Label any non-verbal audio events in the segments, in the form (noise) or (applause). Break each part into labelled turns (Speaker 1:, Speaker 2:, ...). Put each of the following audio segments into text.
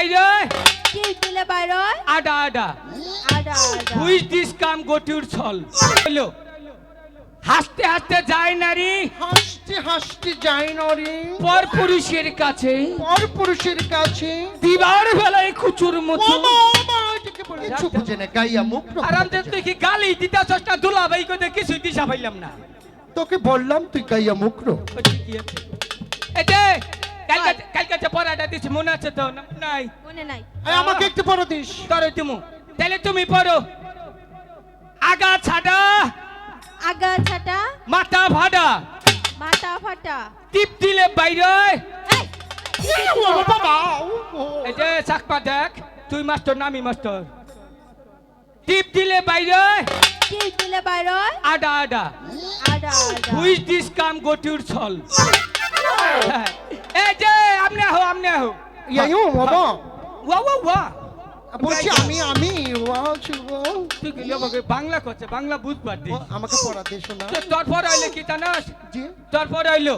Speaker 1: বাইরে
Speaker 2: টিপ দিলে বাইর
Speaker 1: আডা আডা।
Speaker 2: আডা আডা।
Speaker 1: হুইজ দিস কাম ছল। হলো হাসতে হাসতে যায় নারী
Speaker 3: হাসতে হাসতে যাই নরে
Speaker 1: পর পুরুষের কাছে।
Speaker 3: পর পুরুষের কাছে।
Speaker 1: দিবার বেলায় খুচুর
Speaker 3: গাইয়া মুখ
Speaker 1: আরাম কি গালি দিতা চষ্টা দিশা পাইলাম না।
Speaker 3: তোকে বললাম তুই গাইয়া মুখ রো।
Speaker 1: দিছি মনে আছে তো? নাই।
Speaker 2: মনে নাই।
Speaker 3: আমাকে একটু পড়ো দিস।
Speaker 1: তরে তুমি তাহলে তুমি পড়ো। আগা ছাড়া
Speaker 2: আগা ছাটা
Speaker 1: মাথা ভাড়া
Speaker 2: মাথা ফাটা।
Speaker 1: টিপ দিলে বাইরে।
Speaker 2: এই,
Speaker 1: যে চাকপা দেখ তুই মাস্টার নামি মাস্টার। টিপ দিলে বাইরে।
Speaker 2: টিপ দিলে বাইর।
Speaker 1: আডা আডা।
Speaker 2: আডা
Speaker 1: হুইজ দিস কাম গটুর ছল। এই যে আমনে হো আমনে হো
Speaker 3: ইয়াইও বাবা।
Speaker 1: ওয়া ওয়া ওয়া
Speaker 3: বলছি আমি আমি ওয়া ও।
Speaker 1: তুই গেলে আমাকে বাংলা করছে বাংলা বুঝবার দি
Speaker 3: আমাকে পড়া দে শোনা
Speaker 1: তোর পর আইলে কি জানাস?
Speaker 3: জি।
Speaker 1: তোর পর আইলো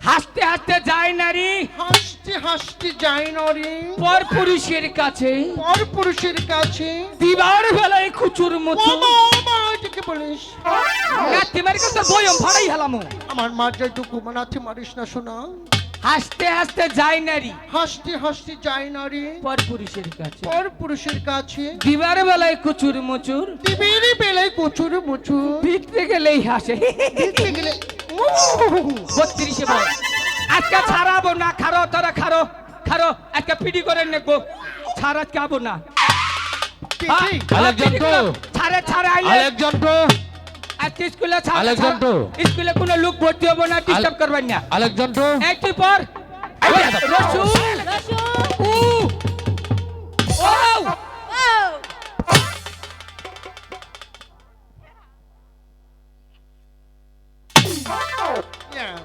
Speaker 1: হাসতে হাসতে যায় নারী
Speaker 3: হাসতে হাসতে যাই নরে
Speaker 1: পর পুরুষের কাছে।
Speaker 3: পর পুরুষের কাছে।
Speaker 1: দিবার বেলায় খুচুর
Speaker 3: বাবা, এটাকে বলিস।
Speaker 1: নাতি মারি তো বয়ম ভাড়াই হেলামো।
Speaker 3: আমার মার যাইটুকু মানাতে মারিস না শোনা
Speaker 1: হাসতে হাসতে যায় নারী।
Speaker 3: হাসতে হাসতে যাই নরে।
Speaker 1: পর পুরুষের কাছে।
Speaker 3: পর পুরুষের কাছে।
Speaker 1: দিবার বেলায় খুচুর মুচুর।
Speaker 3: দিবেরি বেলায় কচুর মুচু
Speaker 1: ভিতরে গেলেই হাসে।
Speaker 3: দেখতে গেলে (laughs)
Speaker 1: বত্রিশে বল আজকে ছাড়াবো না খারো তোরা খারো খারো আজকে পিডি করে নেব। ছাড় আজকে আবো না। হ্যাঁ, ছাড়ে ছাড়ে আইলে
Speaker 4: আলেকজান্ডো
Speaker 1: আজকে স্কুলে
Speaker 4: আলেকজান্ডো।
Speaker 1: স্কুলে কোনো লোক ভর্তি হব না ডিস্টার্ব করবেন না।
Speaker 4: আলেকজান্ডো
Speaker 1: এই তুই পর রসুন উ। ও।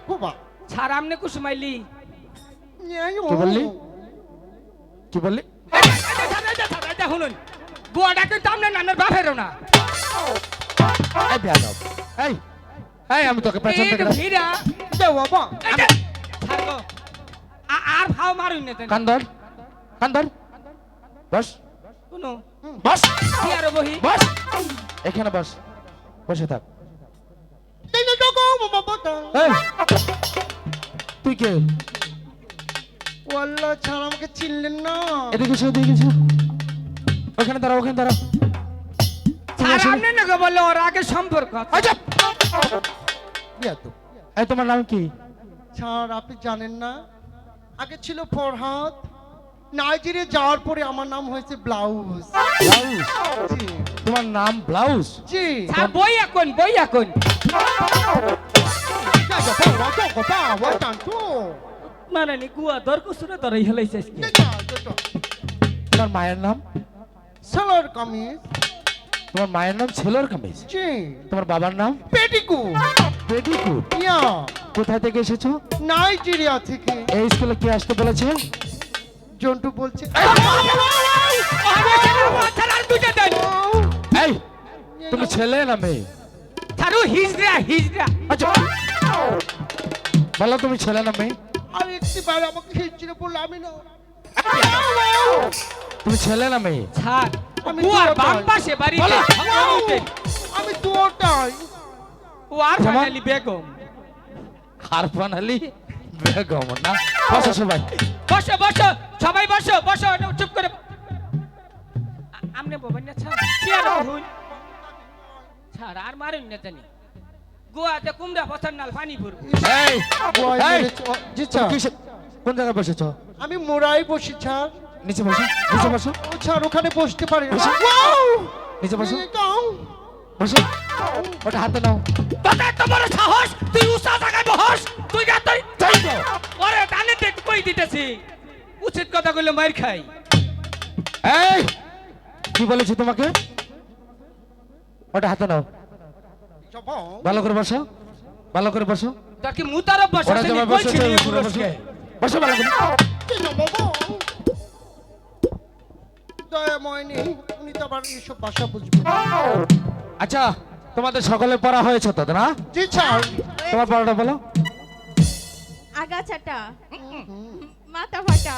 Speaker 3: বাবা
Speaker 1: কুসুমাইলি
Speaker 4: কি বললি? কি বললি?
Speaker 1: শুনুন। গোয়াটা কিন্তু আপনার নামের বাপেরও না।
Speaker 4: এই বেয়াদব এই এই আমি তোকে পেছন থেকে
Speaker 1: ভিড়া
Speaker 3: বাবা
Speaker 1: আর ভাও মারুন না
Speaker 4: কান্দর কান্দর বস
Speaker 1: শুনো
Speaker 4: বস
Speaker 1: কি আর বহি
Speaker 4: বস এখানে বস বসে থাক তুই কে
Speaker 3: ওয়াল্লাহ ছাড়া আমাকে চিনলেন না
Speaker 4: এদিকে এসো এদিকে এসো ওখানে দাঁড়াও ওখানে দাঁড়াও তুমি
Speaker 1: ওর আগে সম্পর্ক আছে।
Speaker 4: এই তোমার নাম কি?
Speaker 3: ছাড় আপনি জানেন না? আগে ছিল ফরহাদ নাইজেরিয়া যাওয়ার পরে আমার নাম হয়েছে ব্লাউজ।
Speaker 4: ব্লাউজ?
Speaker 3: জি।
Speaker 4: তোমার নাম ব্লাউজ?
Speaker 3: জি।
Speaker 1: ছাড় বই এখন বই এখন। মানে গুয়া দর কুসুরে তোর
Speaker 4: তোমার মায়ের নাম?
Speaker 3: সালোয়ার কামিজ।
Speaker 4: তোমার মায়ের নাম ছেলের কামিজ?
Speaker 3: জি।
Speaker 4: তোমার বাবার নাম?
Speaker 3: পেটিকু।
Speaker 4: পেটিকুট
Speaker 3: ইয়া।
Speaker 4: কোথা থেকে এসেছ?
Speaker 3: নাইজেরিয়া থেকে।
Speaker 4: এই স্কুলে কে আসতে বলেছে?
Speaker 3: জন্টু বলছে
Speaker 4: এই! তুমি ছেলে না মেয়ে?
Speaker 1: ছাড়ু হিজরা হিজরা
Speaker 4: আচ্ছা বলো। তুমি ছেলে না মেয়ে?
Speaker 3: আর একটি বার আমাকে হিচড়ে বলল আমি না
Speaker 4: তুমি ছেলে না মেয়ে?
Speaker 1: ছাড়।
Speaker 3: আমি
Speaker 1: গুয়ার
Speaker 3: দুটো
Speaker 1: বাম
Speaker 3: পাই।
Speaker 1: পাশে বাড়িতে।
Speaker 4: বলো।
Speaker 1: হামাউতে।
Speaker 3: আমি দুটাই
Speaker 1: ও আর
Speaker 4: যেমন?
Speaker 1: ফাইনালি বেগম।
Speaker 4: হারফান আলী বেগম না? বসো সবাই।
Speaker 1: বসো বসো সবাই বসো বসো চুপ করে। আ- আমনে ববেন না ছাড়। চেয়ার বহুন ছাড়। আর মারুন না জানি। গোয়াতে কুমড়া বসার নাল পানি পড়ব
Speaker 4: এই এই,
Speaker 3: মেরেছে। ও, জি
Speaker 4: তুমি
Speaker 3: স্যার
Speaker 4: কিসে- কোন জায়গায় বসেছো?
Speaker 3: আমি মোড়াই বসি ছাড়।
Speaker 4: নিচে বসো নিচে বসো।
Speaker 3: ও ছাড় ওখানে বসতে পারি না।
Speaker 4: নিচে বসো। বসো। ওটা হাতে নাও।
Speaker 1: তোদের তো বড় সাহস? তুই উষা জায়গায় বহস তুই যা তুই
Speaker 4: যাই তো।
Speaker 1: ওরে দানে দেখ কই দিতেছি? উচিত কথা কইলে মার খাই।
Speaker 4: এই কি বলেছি তোমাকে? ওটা হাতে নাও। ভালো করে বসো। ভালো করে বসো।
Speaker 1: তোর কি মুতারব বসে
Speaker 4: বসো বসো ভালো করে।
Speaker 3: দয়াময় নেই উনি তো আবার এইসব ভাষা বুঝবেন না।
Speaker 4: আচ্ছা তোমাদের সকলে পড়া হয়েছে তো না?
Speaker 3: জি স্যার।
Speaker 4: তোমার পড়াটা বলো।
Speaker 2: আগাছাটা মাথা ফাটা